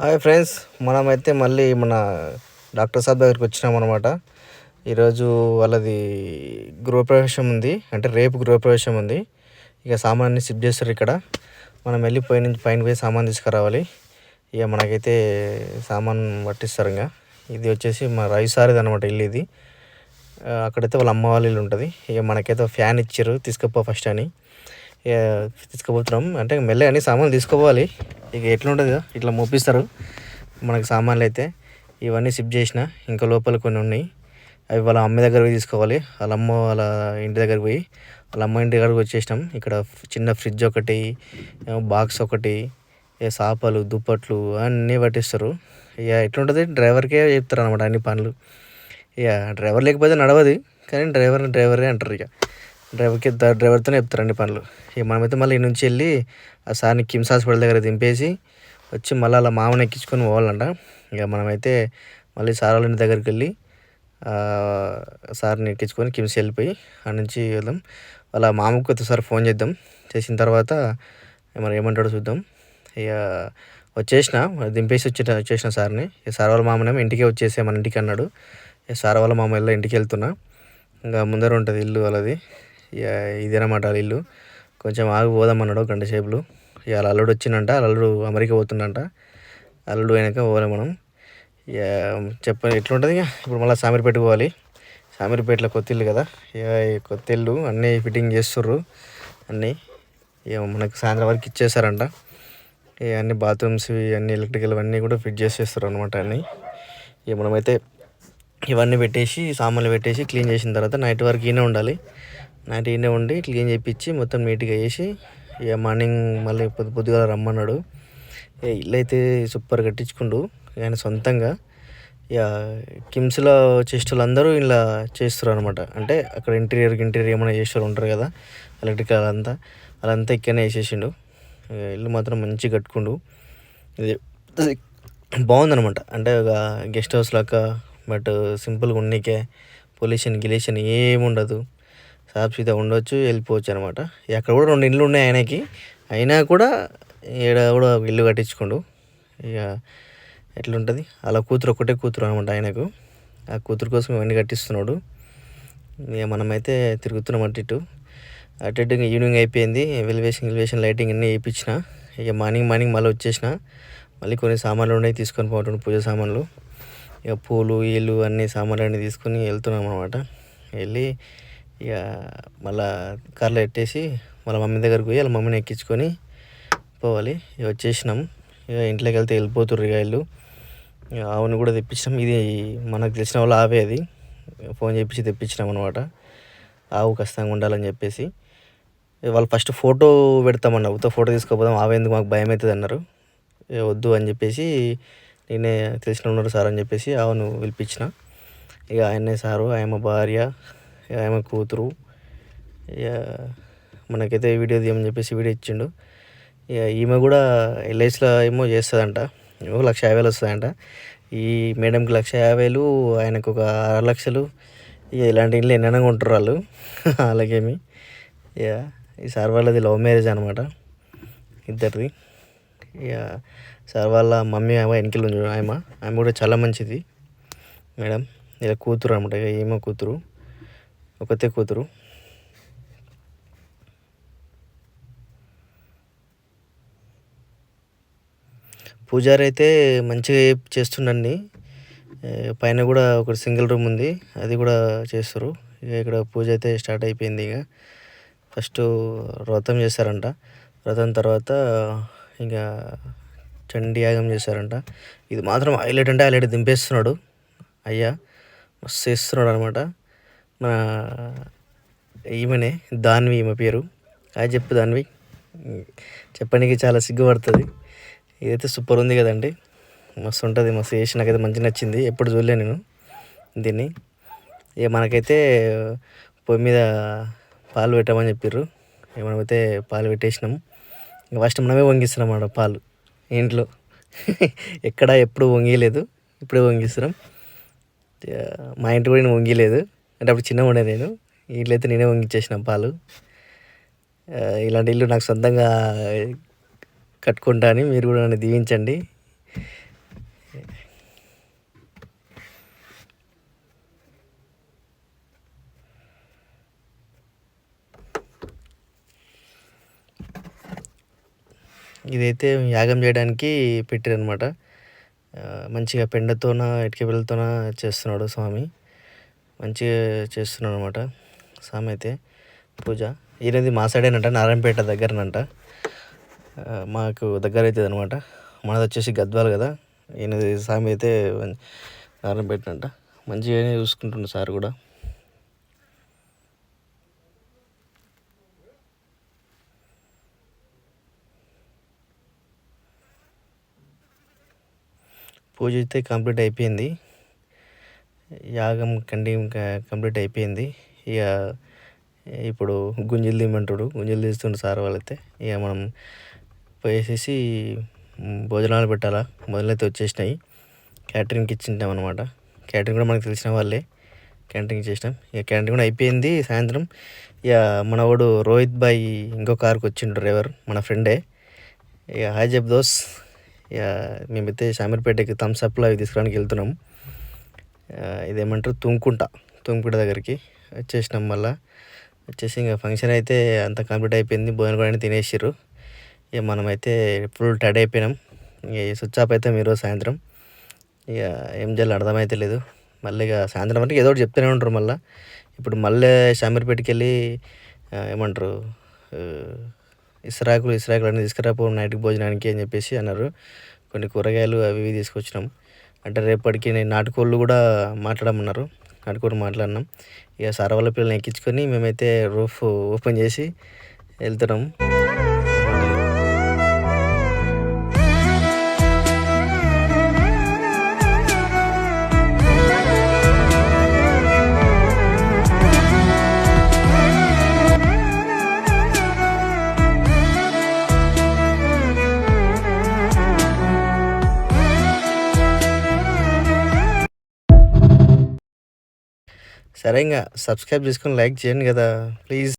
Hi friends మనమైతే మళ్ళీ మన డాక్టర్ సాబ్ దగ్గరికి వచ్చినాం అనమాట ఈరోజు వాళ్ళది గృహప్రవేశం ఉంది అంటే రేపు గృహప్రవేశం ఉంది. ఇక సామాన్ని షిఫ్ట్ చేస్తారు ఇక్కడ. మనం వెళ్ళి పై నుంచి పైన పోయి సామాన్ తీసుకురావాలి. ఇక మనకైతే సామాన్ పట్టిస్తారు ఇంకా. ఇది వచ్చేసి మా రవి సారిది అనమాట ఇల్లు ఇది. అక్కడైతే వాళ్ళ అమ్మ వాళ్ళ ఇల్లు ఉంటుంది. ఇక మనకైతే ఫ్యాన్ ఇచ్చారు తీసుకుపో ఫస్ట్ అని. ఇక తీసుకుపోతున్నాం. అంటే మెల్లగా అన్ని సామాన్లు తీసుకోవాలి ఇక ఎట్లుంటుంది ఇట్లా మోపిస్తారు మనకు సామాన్లు అయితే ఇవన్నీ సిప్ చేసిన. ఇంకా లోపల కొన్ని ఉన్నాయి. అవి వాళ్ళ అమ్మ దగ్గర పోయి తీసుకోవాలి. వాళ్ళ అమ్మ వాళ్ళ ఇంటి దగ్గరికి పోయి వాళ్ళ అమ్మ ఇంటి దగ్గరకు వచ్చేసినాం. ఇక్కడ చిన్న ఫ్రిడ్జ్ ఒకటి బాక్స్ ఒకటి ఇక సాపలు దుప్పట్లు అన్నీ పట్టిస్తారు. ఇక ఎట్లుంటుంది? డ్రైవర్కే చెప్తారు అనమాట అన్ని పనులు. ఇక డ్రైవర్ లేకపోతే నడవదు. కానీ డ్రైవర్ డ్రైవరే అంటారు ఇక. డ్రైవర్కి డ్రైవర్తోనే చెప్తారు పనులు. ఇక మనమైతే మళ్ళీ ఈ నుంచి వెళ్ళి ఆ సార్ని కిమ్స్ హాస్పిటల్ దగ్గర దింపేసి వచ్చి మళ్ళీ అలా మామని ఎక్కించుకొని పోవాలంట. ఇక మనమైతే మళ్ళీ సార్ వాళ్ళ ఇంటి దగ్గరికి వెళ్ళి సార్ని ఎక్కించుకొని కిమ్స్ వెళ్ళిపోయి ఆ నుంచి వెళ్దాం. వాళ్ళ మామకు ఒకసారి ఫోన్ చేద్దాం. చేసిన తర్వాత మరి ఏమంటాడో చూద్దాం. ఇక వచ్చేసిన దింపేసి వచ్చి వచ్చేసిన సార్ని. ఇక సార్ వాళ్ళ మామనేమో ఇంటికే వచ్చేసే మన ఇంటికి అన్నాడు. ఇక సార్ వాళ్ళ మామ వెళ్ళి ఇంటికి వెళ్తున్నా. ఇంకా ముందర ఉంటుంది ఇల్లు వాళ్ళది. ఇదేనమాట వాళ్ళ ఇల్లు. కొంచెం ఆగిపోదామన్నాడు గంట సేపులు. ఇక అల్లుడు వచ్చిందంట అల్లుడు అమెరికా పోతుందంట అల్లుడు అయినాక పోవాలి మనం. ఇక చెప్ప ఎట్లుంటుంది ఇక? ఇప్పుడు మళ్ళీ సామీర్పేట పోవాలి. సామీర్పేటలో కొత్త ఇల్లు కదా? ఇక ఈ కొత్త ఇల్లు అన్నీ ఫిట్టింగ్ చేస్తుర్రు అన్నీ. ఇక మనకు సాయంత్రం వరకు ఇచ్చేసారంట. ఇక అన్ని బాత్రూమ్స్ అన్ని ఎలక్ట్రికల్ అన్నీ కూడా ఫిట్ చేసేస్తారు అనమాట అన్నీ. ఇక మనమైతే ఇవన్నీ పెట్టేసి సామాన్లు పెట్టేసి క్లీన్ చేసిన తర్వాత నైట్ వరకు ఈయన ఉండాలి. నైట్ ఈయనే ఉండి క్లీన్ చేయించి మొత్తం నీట్గా చేసి ఇక మార్నింగ్ మళ్ళీ పొద్దు పొద్దుగా రమ్మన్నాడు. ఇక ఇల్లు అయితే సూపర్ కట్టించుకుండు. ఆయన సొంతంగా. ఇక కిమ్స్లో చేసేటోళ్ళు అందరూ ఇలా చేస్తారు అనమాట అంటే అక్కడ ఇంటీరియర్ ఇంటీరియర్ ఏమైనా చేసేవాళ్ళు ఉంటారు కదా ఎలక్ట్రికల్ అంతా అదంతా ఇక్కడనే వేసేసిండు ఇక ఇల్లు మాత్రం మంచిగా కట్టుకుండు. ఇది బాగుందనమాట అంటే ఒక గెస్ట్ హౌస్ లాగా బట్ సింపుల్గా ఉన్నీకే పొల్యూషన్ గిలేషన్ ఏముండదు. ఉండదు సాఫ్ ఉండొచ్చు వెళ్ళిపోవచ్చు అనమాట అక్కడ కూడా రెండు ఇల్లు ఉన్నాయి ఆయనకి. అయినా కూడా ఈడ కూడా ఇల్లు కట్టించుకోండు. ఇక ఎట్లుంటుంది? అలా కూతురు ఒకటే కూతురు అనమాట ఆయనకు. ఆ కూతురు కోసం ఇవన్నీ కట్టిస్తున్నాడు. ఇక మనమైతే తిరుగుతున్నాం అటు ఇటు. అటు ఇటు ఈవినింగ్ అయిపోయింది. వెలివేషన్ ఎలివేషన్ లైటింగ్ అన్నీ వేయించిన. ఇక మార్నింగ్ మార్నింగ్ మళ్ళీ వచ్చేసిన. మళ్ళీ కొన్ని సామాన్లు ఉన్నాయి తీసుకొని పోవటం పూజ సామాన్లు. ఇక పూలు ఇల్లు అన్ని సామాన్లు అన్నీ తీసుకొని వెళ్తున్నాం అనమాట వెళ్ళి ఇక మళ్ళా కార్లో పెట్టేసి వాళ్ళ మమ్మీ దగ్గరికి పోయి వాళ్ళ మమ్మీని ఎక్కించుకొని పోవాలి. ఇక వచ్చేసినాం. ఇక ఇంట్లోకి వెళ్తే వెళ్ళిపోతుర్రు ఇక వీళ్ళు. ఇక ఆవుని కూడా తెప్పించినాం. ఇది మనకు తెలిసిన వాళ్ళు ఆవే అది. ఫోన్ చేపించి తెప్పించినాం అనమాట ఆవు ఖచ్చితంగా ఉండాలని చెప్పేసి. వాళ్ళు ఫస్ట్ ఫోటో పెడతామన్నారు. ఉత్త ఫోటో తీసుకోపోదాం. ఆవేందుకు మాకు భయం అవుతుంది అన్నారు. ఇక వద్దు అని చెప్పేసి నేనే తెలిసిన ఉన్నారు సార్ అని చెప్పేసి ఆవును పిలిపించిన. ఇక ఆయనే సారు ఆయమ్మ భార్య ఇక కూతురు. ఇక మనకైతే వీడియో తీయమని చెప్పేసి వీడియో ఇచ్చిండు. ఇక ఈమె కూడా ఎల్ఐసిలో ఏమో చేస్తుందంట. ఏమో లక్ష యాభై వేలు వస్తుందంట. ఈ మేడంకి లక్ష యాభైలు ఆయనకు ఒక ఆరు లక్షలు. ఇక ఇలాంటి ఇంట్లో ఎన్నైనా ఉంటారు వాళ్ళు. అలాగేమి ఇక ఈ సార్ వాళ్ళది లవ్ మ్యారేజ్ అనమాట. ఇద్దరిది. ఇక సార్ వాళ్ళ మమ్మీ ఆమె వెనకలు ఉంది ఆమె. ఆమె కూడా చాలా మంచిది. మేడం ఇలా కూతురు అనమాట. ఇక ఈమె కూతురు. ఒకతే కూతురు. పూజారి అయితే మంచిగా చేస్తుండండి. పైన కూడా ఒక సింగిల్ రూమ్ ఉంది. అది కూడా చేస్తారు ఇక ఇక్కడ పూజ అయితే స్టార్ట్ అయిపోయింది ఇక. ఫస్ట్ వ్రతం చేశారంట. వ్రతం తర్వాత ఇంకా చండి యాగం చేశారంట. ఇది మాత్రం హైలైట్ అంటే హైలైట్ దింపేస్తున్నాడు. అయ్యా మస్తు చేస్తున్నాడు అనమాట మన ఈమెనే దాన్వి ఈమె పేరు. అది చెప్పు దాన్వి. చెప్పడానికి చాలా సిగ్గుపడుతుంది. ఇదైతే సూపర్ ఉంది కదండి. మస్తు ఉంటుంది మస్తు చేసి నాకైతే మంచి నచ్చింది. ఎప్పుడు చూడలే నేను దీన్ని. ఇక మనకైతే పొయ్యి మీద పాలు పెట్టామని చెప్పారు ఇక మనమైతే పాలు పెట్టేసినాం. ఇక ఫస్ట్ మనమే వంగిస్తున్నాం అన్నమాట పాలు. ఇంట్లో. ఎక్కడ ఎప్పుడు వంగిలేదు. ఇప్పుడే వంగిస్తున్నాం. మా ఇంటి కూడా నేను వంగిలేదు. అంటే అప్పుడు చిన్నగా ఉండే నేను. అయితే నేనే వంగిచ్చేసిన పాలు. ఇలాంటి ఇల్లు నాకు సొంతంగా కట్టుకుంటా అని మీరు కూడా నన్ను దీవించండి. ఇదైతే యాగం చేయడానికి పెట్టిరనమాట మంచిగా పెండతోన ఇటుక పిల్లలతోన చేస్తున్నాడు స్వామి. మంచిగా చేస్తున్నాడు అనమాట స్వామి అయితే పూజ. ఈయనది మా సైడేనంట నారాయణపేట దగ్గరనంట. మాకు దగ్గర అవుతుంది అనమాట మనది వచ్చేసి గద్వాల్ కదా ఈయనది స్వామి అయితే నారాయణపేట అంట మంచిగానే చూసుకుంటుండు సార్ కూడా పూజ అయితే కంప్లీట్ అయిపోయింది. యాగం కండి కంప్లీట్ అయిపోయింది. ఇక ఇప్పుడు గుంజలు తీయమంటాడు. గుంజలు తీస్తుండు సార్ వాళ్ళైతే. ఇక మనం పోయేసేసి భోజనాలు పెట్టాలా? మొదలైతే వచ్చేసినాయి. క్యాటరింగ్కి ఇచ్చింటాం అనమాట క్యాటరింగ్ కూడా మనకు తెలిసిన వాళ్ళే. క్యాంటీన్కి చేసినాం. ఇక క్యాంటీన్ కూడా అయిపోయింది సాయంత్రం. ఇక మనవాడు రోహిత్ బాయ్ ఇంకో కార్కి వచ్చిండు డ్రైవర్ మన ఫ్రెండే. ఇక హాయ్ చెప్ దోస్. ఇక మేమైతే శామీర్పేటకి థమ్స్అప్లో అవి తీసుకురావడానికి వెళ్తున్నాం. ఇదేమంటారు? తుంకుంట. తుంకుంట దగ్గరికి వచ్చేసినాం మళ్ళా. వచ్చేసి ఇంకా ఫంక్షన్ అయితే అంత కంప్లీట్ అయిపోయింది. భోజనం కూడా తినేసిర్రు. ఇక మనమైతే ఫుల్ టైడ్ అయిపోయినాం. ఇక స్విచ్ ఆఫ్ అయితే మీరు సాయంత్రం. ఇక ఏం చేయాలి అర్థమైతే లేదు. మళ్ళీ ఇక సాయంత్రం అంటే ఏదో ఒకటి చెప్తూనే ఉంటారు మళ్ళీ. ఇప్పుడు మళ్ళీ షామీర్పేటకి వెళ్ళి ఏమంటారు? ఇస్రాకులు ఇస్రాకులు అన్నీ తీసుకురాపో నైట్కి భోజనానికి అని చెప్పేసి అన్నారు. కొన్ని కూరగాయలు అవి ఇవి తీసుకొచ్చినాం. అంటే రేపటికి నేను నాటుకోళ్ళు కూడా మాట్లాడమన్నారు. నాటుకోళ్ళు మాట్లాడినాం. ఇక సార్ వాళ్ళ పిల్లల్ని ఎక్కించుకొని మేమైతే రూఫ్ ఓపెన్ చేసి వెళ్తున్నాం. సరే ఇంకా సబ్స్క్రైబ్ చేసుకొని లైక్ చేయండి కదా ప్లీజ్.